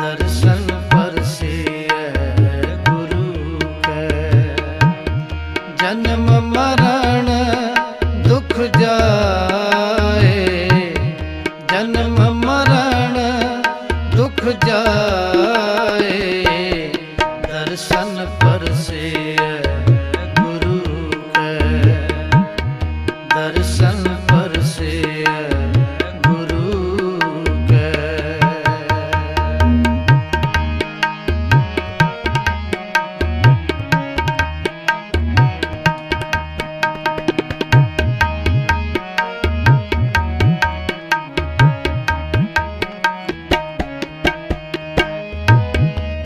ਦਰਸ਼ਨ ਪਰਸੀਐ ਗੁਰੂ ਕੈ। ਜਨਮ ਮਰਨ ਦੁਖ ਜਾਏ। ਜਨਮ ਮਰਨ ਦੁਖ ਜਾਏ। ਦਰਸ਼ਨ ਪਰਸੀਐ